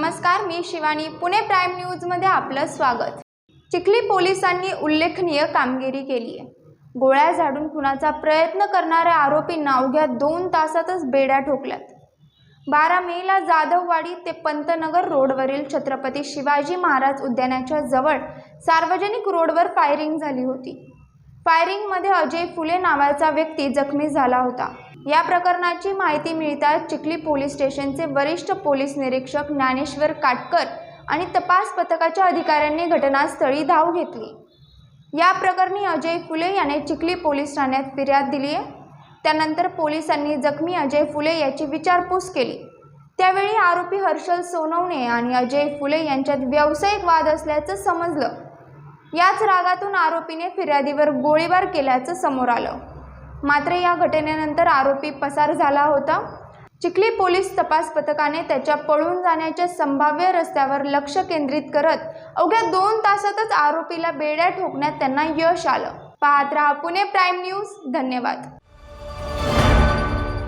नमस्कार मी शिवानी. पुणे प्राईम न्यूजमध्ये आपलं स्वागत. चिखली पोलिसांनी उल्लेखनीय कामगिरी केली आहे. गोळ्या झाडून खुनाचा प्रयत्न करणाऱ्या आरोपींना अवघ्या दोन तासातच बेड्या ठोकल्यात. बारा मेला जाधववाडी ते पंतनगर रोडवरील छत्रपती शिवाजी महाराज उद्यानाच्या जवळ सार्वजनिक रोडवर फायरिंग झाली होती. फायरिंगमध्ये अजय फुले नावाचा व्यक्ती जखमी झाला होता. या प्रकरणाची माहिती मिळताच चिखली पोलीस स्टेशनचे वरिष्ठ पोलीस निरीक्षक ज्ञानेश्वर काटकर आणि तपास पथकाच्या अधिकाऱ्यांनी घटनास्थळी धाव घेतली. या प्रकरणी अजय फुले याने चिखली पोलीस ठाण्यात फिर्याद दिली आहे त्यानंतर पोलिसांनी जखमी अजय फुले याची विचारपूस केली. त्यावेळी आरोपी हर्षल सोनवणे आणि अजय फुले यांच्यात व्यावसायिक वाद असल्याचं समजलं. याच रागातून आरोपीने फिर्यादीवर गोळीबार केल्याचं समोर आलं. मात्र या घटनेनंतर आरोपी पसार झाला होता. चिखली पोलीस तपास पथकाने त्याच्या पळून जाण्याच्या संभाव्य रस्त्यावर लक्ष केंद्रित करत अवघ्या दोन तासातच आरोपीला बेड्या ठोकण्यात त्यांना यश आलं. पाहत राहा पुणे प्राईम न्यूज. धन्यवाद.